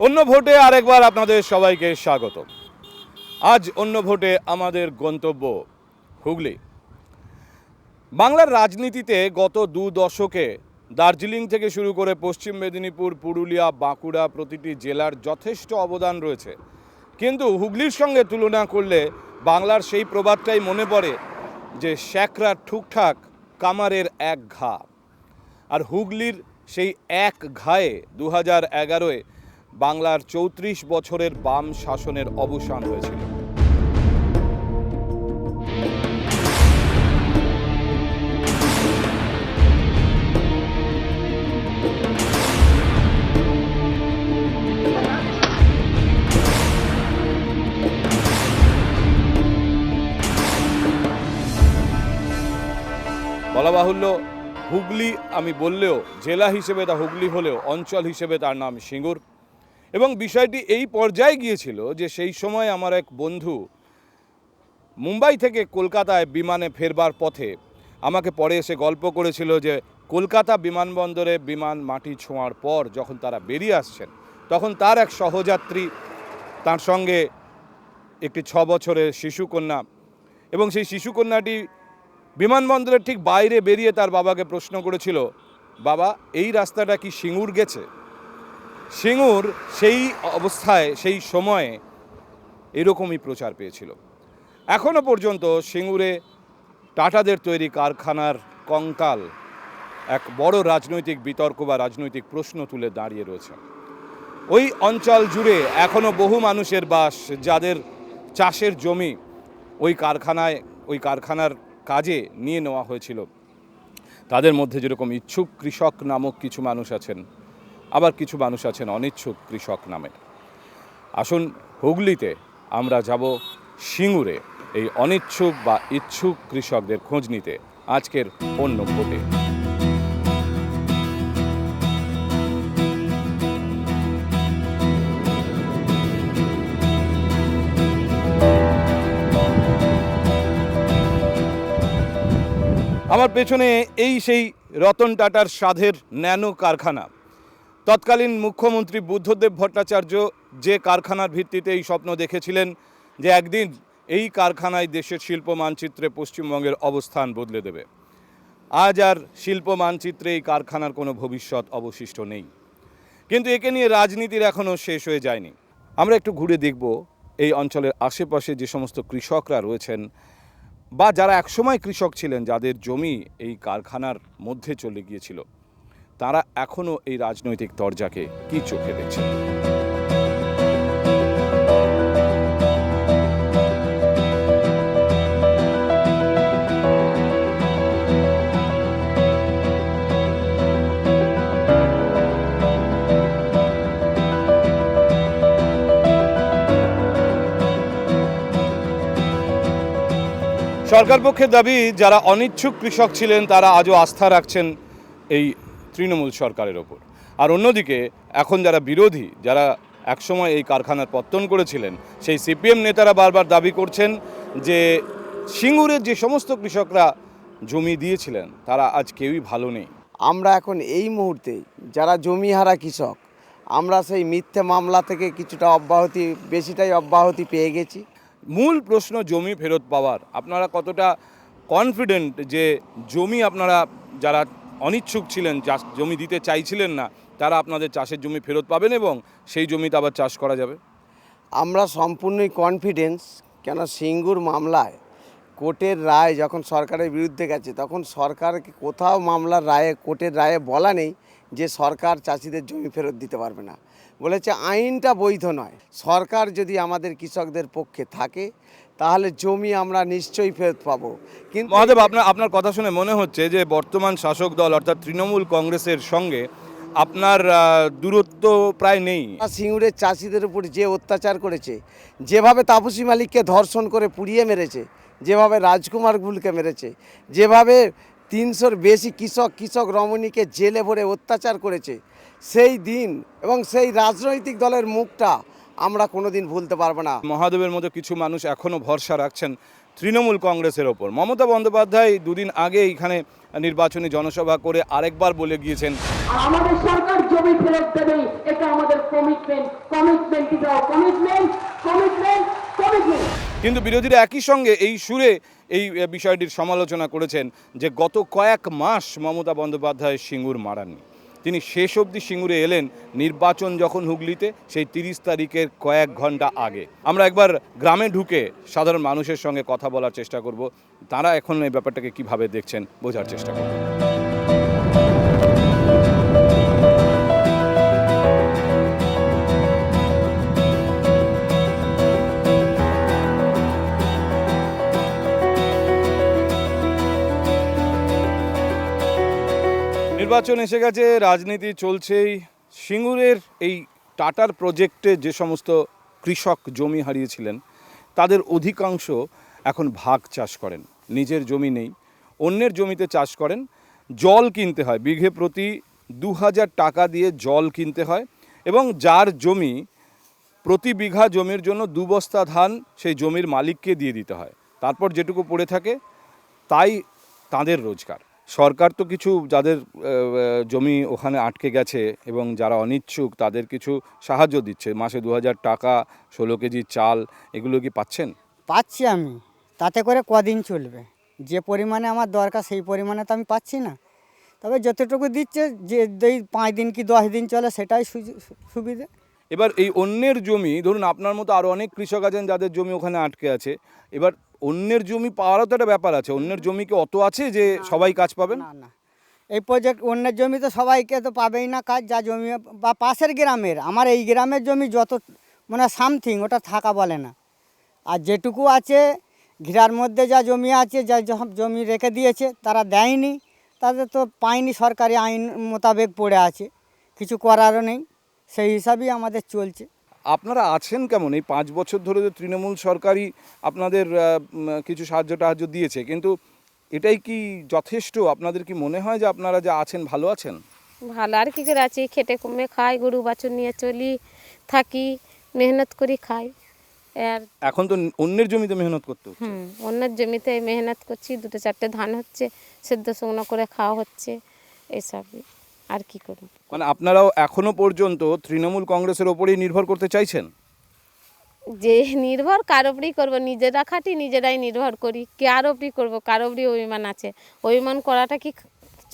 অন্য ভোটে আরেকবার আপনাদের সবাইকে স্বাগত আজ অন্য ভোটে আমাদের গন্তব্য হুগলি। বাংলার রাজনীতিতে গত দু দশকে দার্জিলিং থেকে শুরু করে পশ্চিম মেদিনীপুর, পুরুলিয়া, বাঁকুড়া প্রতিটি জেলার যথেষ্ট অবদান রয়েছে। কিন্তু হুগলির সঙ্গে তুলনা করলে বাংলার সেই প্রবাদটাই মনে পড়ে যে শ্যাকরা ঠুকঠাক কামারের এক ঘা। আর হুগলির সেই এক ঘায়ে দু হাজার এগারোয় বাংলার চৌত্রিশ বছরের বাম শাসনের অবসান হয়েছিল। বলা বাহুল্য, হুগলি আমি বললেও, জেলা হিসেবে তা হুগলি হলেও, অঞ্চল হিসেবে তার নাম সিঙ্গুর। এবং বিষয়টি এই পর্যায়ে গিয়েছিল যে সেই সময় আমার এক বন্ধু মুম্বাই থেকে কলকাতায় বিমানে ফেরবার পথে আমাকে পরে এসে গল্প করেছিল যে কলকাতা বিমানবন্দরে বিমান মাটি ছোঁয়ার পর যখন তারা বেরিয়ে আসছেন, তখন তার এক সহযাত্রী, তার সঙ্গে একটি ছ বছরের শিশুকন্যা এবং সেই শিশুকন্যাটি বিমানবন্দরের ঠিক বাইরে বেরিয়ে তার বাবাকে প্রশ্ন করেছিল, বাবা, এই রাস্তাটা কি সিঙ্গুর গেছে? সিঙ্গুর সেই অবস্থায়, সেই সময়ে এরকমই প্রচার পেয়েছিল। এখনও পর্যন্ত সিঙ্গুরে টাটাদের তৈরি কারখানার কঙ্কাল এক বড় রাজনৈতিক বিতর্ক বা রাজনৈতিক প্রশ্ন তুলে দাঁড়িয়ে রয়েছে। ওই অঞ্চল জুড়ে এখনও বহু মানুষের বাস, যাদের চাষের জমি ওই কারখানায়, ওই কারখানার কাজে নিয়ে নেওয়া হয়েছিল। তাদের মধ্যে যেরকম ইচ্ছুক কৃষক নামক কিছু মানুষ আছেন আবার কিছু মানুষ আছেন অনিচ্ছুক কৃষক নামের আসুন হুগলিতে আমরা যাব সিঙ্গুরে এই অনিচ্ছুক বা ইচ্ছুক কৃষকদের খোঁজ নিতে আজকের অন্য ভোটে আমার পেছনে এই সেই রতন টাটার সাধের ন্যানো কারখানা। তৎকালীন মুখ্যমন্ত্রী বুদ্ধদেব ভট্টাচার্য যে কারখানার ভিত্তিতে এই স্বপ্ন দেখেছিলেন যে একদিন এই কারখানায় দেশের শিল্প মানচিত্রে পশ্চিমবঙ্গের অবস্থান বদলে দেবে। আজ আর শিল্প মানচিত্রে এই কারখানার কোনো ভবিষ্যৎ অবশিষ্ট নেই। কিন্তু একে নিয়ে রাজনীতির এখনও শেষ হয়ে যায়নি। আমরা একটু ঘুরে দেখব এই অঞ্চলের আশেপাশে যে সমস্ত কৃষকরা রয়েছেন বা যারা একসময় কৃষক ছিলেন, যাদের জমি এই কারখানার মধ্যে চলে গিয়েছিল। তারা এখনও এই রাজনৈতিক দরজাকে কি চোখে দেখছেন? সরকার পক্ষের দাবি, যারা অনিচ্ছুক কৃষক ছিলেন, তারা আজও আস্থা রাখছেন এই তৃণমূল সরকারের ওপর। আর অন্যদিকে এখন যারা বিরোধী যারা একসময় এই কারখানার পত্তন করেছিলেন সেই সিপিএম নেতারা বারবার দাবি করছেন যে সিঙ্গুরের যে সমস্ত কৃষকরা জমি দিয়েছিলেন তারা আজ কেউই ভালো নেই। আমরা এখন এই মুহূর্তে যারা জমিহারা কৃষক আমরা সেই মিথ্যে মামলা থেকে কিছুটা অব্যাহতি বেশিটাই অব্যাহতি পেয়ে গেছি। মূল প্রশ্ন জমি ফেরত পাওয়ার। আপনারা কতটা কনফিডেন্ট যে জমি আপনারা যারা অনিচ্ছুক ছিলেন চাষ জমি দিতে চাইছিলেন না, তারা আপনাদের চাষের জমি ফেরত পাবেন এবং সেই জমিতে আবার চাষ করা যাবে? আমরা সম্পূর্ণই কনফিডেন্স কেন সিঙ্গুর মামলায় কোর্টের রায় যখন সরকারের বিরুদ্ধে গেছে, তখন সরকারকে কোথাও মামলার রায়ে, কোর্টের রায়ে বলা নেই যে সরকার চাষিদের জমি ফেরত দিতে পারবে না। বলেছে, আইনটা বৈধ নয়। সরকার যদি আমাদের কৃষকদের পক্ষে থাকে তাহলে জমি আমরা নিশ্চয়ই ফেরত পাবো। কিন্তু মহাদেব আপনার আপনার কথা শুনে মনে হচ্ছে যে বর্তমান শাসক দল অর্থাৎ তৃণমূল কংগ্রেসের সঙ্গে আপনার দূরত্ব প্রায় নেই। সিঙ্গুরের চাষিদের উপর যে অত্যাচার করেছে যেভাবে তাপসী মালিককে ধর্ষণ করে পুড়িয়ে মেরেছে যেভাবে রাজকুমার গুলকে মেরেছে যেভাবে তিনশোর বেশি কৃষক কৃষক রমণীকে জেলে ভরে অত্যাচার করেছে সেই দিন এবং সেই রাজনৈতিক দলের মুখটা আমরা কোনোদিন ভুলতে পারব না। মহাদেবের মতো কিছু মানুষ এখনও ভরসা রাখছেন তৃণমূল কংগ্রেসের ওপর। মমতা বন্দ্যোপাধ্যায় দুদিন আগে এখানে নির্বাচনী জনসভা করে আরেকবার বলে গিয়েছেন আমাদের সরকার জমি ফেরত দেবে এটা আমাদের কমিটমেন্ট কমিটমেন্ট কি কমিটমেন্ট কমিটমেন্ট কমিটমেন্ট কিন্তু বিরোধীরা একই সঙ্গে এই সুরে এই বিষয়টির সমালোচনা করেছেন যে গত কয়েক মাস মমতা বন্দ্যোপাধ্যায় সিঙ্গুর মারাননি। তিনি শেষ অবধি সিঙ্গুরে এলেন নির্বাচন যখন হুগলিতে, সেই তিরিশ তারিখের কয়েক ঘণ্টা আগে। আমরা একবার গ্রামে ঢুকে সাধারণ মানুষের সঙ্গে কথা বলার চেষ্টা করব। তারা এখন এই ব্যাপারটাকে কীভাবে দেখছেন, বোঝার চেষ্টা করব। নির্বাচন এসে গেছে, রাজনীতি চলছেই। সিঙ্গুরের এই টাটার প্রজেক্টে যে সমস্ত কৃষক জমি হারিয়েছিলেন, তাদের অধিকাংশ এখন ভাগ চাষ করেন। নিজের জমি নেই, অন্যের জমিতে চাষ করেন। জল কিনতে হয়, বিঘে প্রতি দু হাজার টাকা দিয়ে জল কিনতে হয় এবং যার জমি প্রতি বিঘা জমির জন্য দু বস্তা ধান সেই জমির মালিককে দিয়ে দিতে হয়। তারপর যেটুকু পড়ে থাকে, তাই তাদের রোজগার। সরকার তো কিছু যাদের জমি ওখানে আটকে গেছে এবং যারা অনিচ্ছুক তাদের কিছু সাহায্য দিচ্ছে। মাসে দু হাজার টাকা ষোলো কেজি চাল এগুলো কি পাচ্ছেন? পাচ্ছি আমি। তাতে করে কদিন চলবে? যে পরিমাণে আমার দরকার সেই পরিমাণে তো আমি পাচ্ছি না। তবে যতটুকু দিচ্ছে যে পাঁচ দিন কি দশ দিন চলে সেটাই সুবিধে। এবার এই অন্যের জমি ধরুন আপনার মতো আরও অনেক কৃষক আছেন যাদের জমি ওখানে আটকে আছে। এবার অন্যের জমি পাওয়ারও তো একটা ব্যাপার আছে। অন্যের জমি কি অত আছে যে সবাই কাজ পাবেন? না না। এই প্রজেক্ট অন্যের জমি তো সবাইকে তো পাবেই না কাজ যা জমি বা পাশের গ্রামের আমার এই গ্রামের জমি যত মানে সামথিং ওটা থাকা বলে না। আর যেটুকু আছে ঘিরার মধ্যে যা জমি আছে যা জমি রেখে দিয়েছে তারা দেয়নি তাদের তো পায়নি সরকারি আইন মোতাবেক পড়ে আছে কিছু করারও নেই সেই হিসাবেই আমাদের চলছে। আপনারা আছেন কেমন? এই পাঁচ বছর ধরে যে তৃণমূল সরকারই আপনাদের কিছু সাহায্য টাহায্য দিয়েছে কিন্তু এটাই কি যথেষ্ট? আপনাদের কি মনে হয় যে আপনারা যা আছেন ভালো আছেন? ভালো আর কি করে আছি? খেটে কমে খাই গরু বাছুর নিয়ে চলি থাকি মেহনত করি খাই। আর এখন তো অন্যের জমিতে মেহনত করতে হচ্ছে। অন্যের জমিতে মেহনত করছি দুটো চারটে ধান হচ্ছে সেদ্ধ শুকনো করে খাওয়া হচ্ছে এসবই। আর কি করব? মানে আপনারাও এখনও পর্যন্ত তৃণমূল কংগ্রেসের ওপরেই নির্ভর করতে চাইছেন? যে নির্ভর কার ওপরই করব? নিজেরা খাটি নিজেরাই নির্ভর করি। কার ওপরই করব? কার ওপরই অভিমান আছে? অভিমান করাটা কি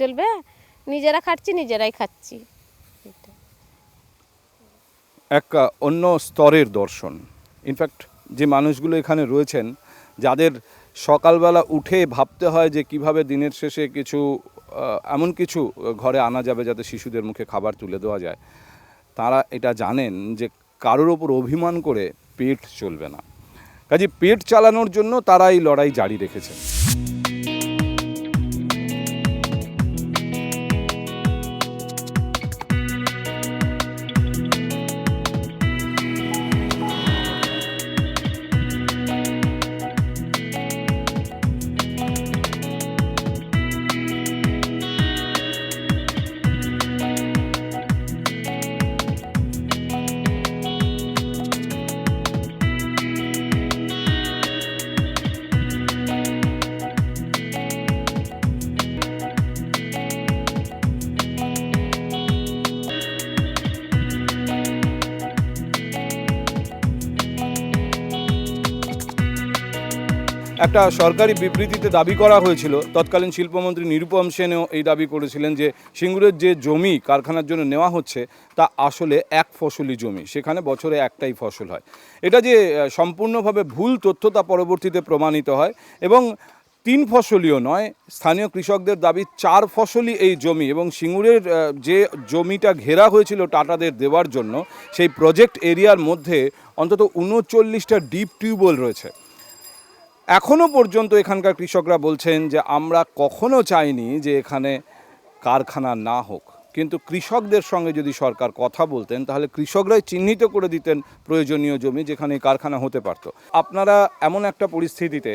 চলবে? নিজেরা খাচ্ছি নিজেরাই খাচ্ছি। এক অন্য স্তরের দর্শন। ইনফ্যাক্ট যে মানুষগুলো এখানে রয়েছেন যাদের সকালবেলা উঠে ভাবতে হয় যে কীভাবে দিনের শেষে কিছু এমন কিছু ঘরে আনা যাবে যাতে শিশুদের মুখে খাবার তুলে দেওয়া যায়। তারা এটা জানেন যে কারোর ওপর অভিমান করে পেট চলবে না। কাজে পেট চালানোর জন্য তারা এই লড়াই জারি রেখেছেন। একটা সরকারি বিবৃতিতে দাবি করা হয়েছিল, তৎকালীন শিল্পমন্ত্রী নিরুপম সেনও এই দাবি করেছিলেন যে সিঙ্গুরের যে জমি কারখানার জন্য নেওয়া হচ্ছে, তা আসলে এক ফসলি জমি, সেখানে বছরে একটাই ফসল হয়। এটা যে সম্পূর্ণভাবে ভুল তথ্য তা পরবর্তীতে প্রমাণিত হয় এবং তিন ফসলিও নয়, স্থানীয় কৃষকদের দাবি চার ফসলি এই জমি এবং সিঙ্গুরের যে জমিটা ঘেরা হয়েছিল টাটাদের দেওয়ার জন্য, সেই প্রজেক্ট এরিয়ার মধ্যে অন্তত উনচল্লিশটা ডিপ টিউবওয়েল রয়েছে। এখনও পর্যন্ত এখানকার কৃষকরা বলছেন যে আমরা কখনো চাইনি যে এখানে কারখানা না হোক। কিন্তু কৃষকদের সঙ্গে যদি সরকার কথা বলতেন, তাহলে কৃষকরাই চিহ্নিত করে দিতেন প্রয়োজনীয় জমি যেখানে কারখানা হতে পারত। আপনারা এমন একটা পরিস্থিতিতে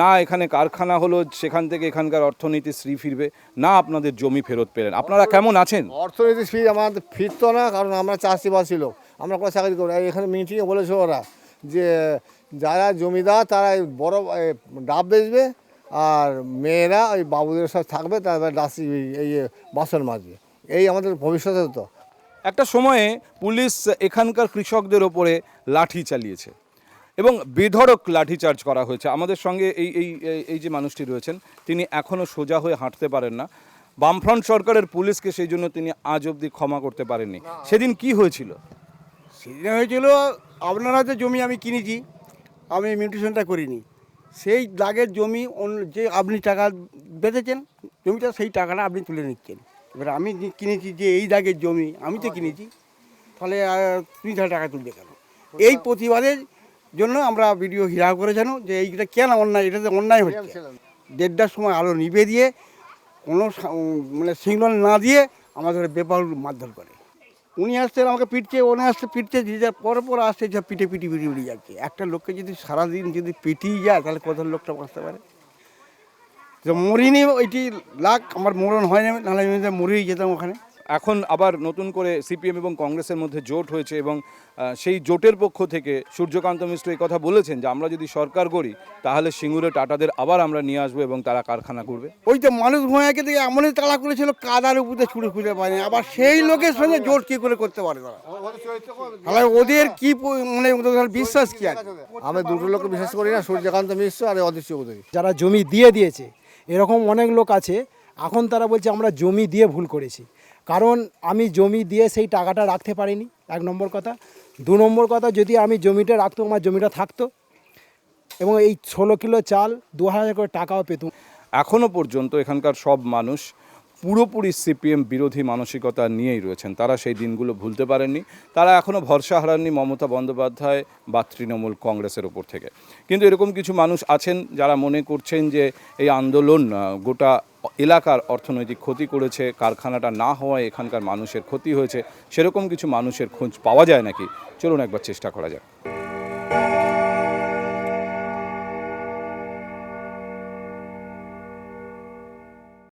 না এখানে কারখানা হলো, সেখান থেকে এখানকার অর্থনীতি শ্রী ফিরবে, না আপনাদের জমি ফেরত পেলেন। আপনারা কেমন আছেন? অর্থনীতি ফি আমাদের ফিরতো না, কারণ আমরা চাষিবাসী লোক। আমরা কোনো চাকরি করি এখানে মিটিংয়ে বলেছে ওরা যে যারা জমিদার তারা বড় ডাব বেচবে আর মেয়েরা ওই বাবুদের সাথে থাকবে তারপরে ডাসি এই বাসন মাজবে। এই আমাদের ভবিষ্যতে তো। একটা সময়ে পুলিশ এখানকার কৃষকদের ওপরে লাঠি চালিয়েছে এবং বেধড়ক লাঠিচার্জ করা হয়েছে। আমাদের সঙ্গে এই এই এই- এই যে মানুষটি রয়েছেন তিনি এখনও সোজা হয়ে হাঁটতে পারেন না। বামফ্রন্ট সরকারের পুলিশকে সেই জন্য তিনি আজ অবধি ক্ষমা করতে পারেননি। সেদিন কি হয়েছিল? সেদিন হয়েছিল আপনার হয়তো জমি আমি কিনেছি। আমি মিউটেশনটা করিনি। সেই দাগের জমি অন্য যে আপনি টাকা বেঁধেছেন জমিটা সেই টাকাটা আপনি তুলে নিচ্ছেন। এবার আমি কিনেছি যে এই দাগের জমি আমি তো কিনেছি। তাহলে তুমি তাহলে টাকা তুলবে কেন? এই প্রতিবাদের জন্য আমরা ভিডিও ঘিরাও করেছেন যে এইটা কেন অন্যায় এটাতে অন্যায় হচ্ছে। দেড়টার সময় আলো নিভে দিয়ে কোনো মানে সিগন্যাল না দিয়ে আমাদের বেপার মারধর করে। উনি আসতে আমাকে পিটছে, উনি আসতে পিটছে যে যার পর পর আসছে যা পিটে পিটি পিটি পিটি যাচ্ছে। একটা লোককে যদি সারাদিন যদি পিটিয়ে যায়, তাহলে কত লোকটা বাঁচতে পারে? যে মরিনি, ওইটি লাখ, আমার মরণ হয় না, নাহলে আমি মরেই যেতাম ওখানে। এখন আবার নতুন করে সিপিএম এবং কংগ্রেসের মধ্যে জোট হয়েছে এবং সেই জোটের পক্ষ থেকে সূর্যকান্ত মিশ্র এই কথা বলেছেন যে আমরা যদি সরকার করি তাহলে সিঙ্গুরে টাটাদের আবার আমরা নিয়ে আসব এবং তারা কারখানা করবে। ওই তো মানুষ ভূঁয়াকে দিয়ে এমনই তাড়া করেছিল কাদার উপরে ছুটে খুঁজে পায়নি। আবার সেই লোকের সঙ্গে জোট কী করে করতে পারে তারা? তাহলে ওদের কি মানে বিশ্বাস কি আছে? আমি দুটো লোককে বিশ্বাস করি না সূর্যকান্ত মিশ্র আর অদৃশ্য চৌধুরী যারা জমি দিয়ে দিয়েছে এরকম অনেক লোক আছে এখন তারা বলছে আমরা জমি দিয়ে ভুল করেছি। কারণ আমি জমি দিয়ে সেই টাকাটা রাখতে পারিনি, এক নম্বর কথা। দু নম্বর কথা, যদি আমি জমিটা রাখতো, আমার জমিটা থাকতো, এবং এই ষোলো কিলো চাল দু হাজার করে টাকাও পেতুম এখনও পর্যন্ত এখানকার সব মানুষ পুরোপুরি সিপিএম বিরোধী মানসিকতা নিয়েই রয়েছেন। তারা সেই দিনগুলো ভুলতে পারেননি। তারা এখনও ভরসা হারাননি মমতা বন্দ্যোপাধ্যায় বা তৃণমূল কংগ্রেসের ওপর থেকে। কিন্তু এরকম কিছু মানুষ আছেন যারা মনে করছেন যে এই আন্দোলন গোটা এলাকার অর্থনৈতিক ক্ষতি করেছে, কারখানাটা না হওয়ায় এখানকার মানুষের ক্ষতি হয়েছে, সেরকম কিছু মানুষের খোঁজ পাওয়া যায় নাকি? চলুন একবার চেষ্টা করা যাক।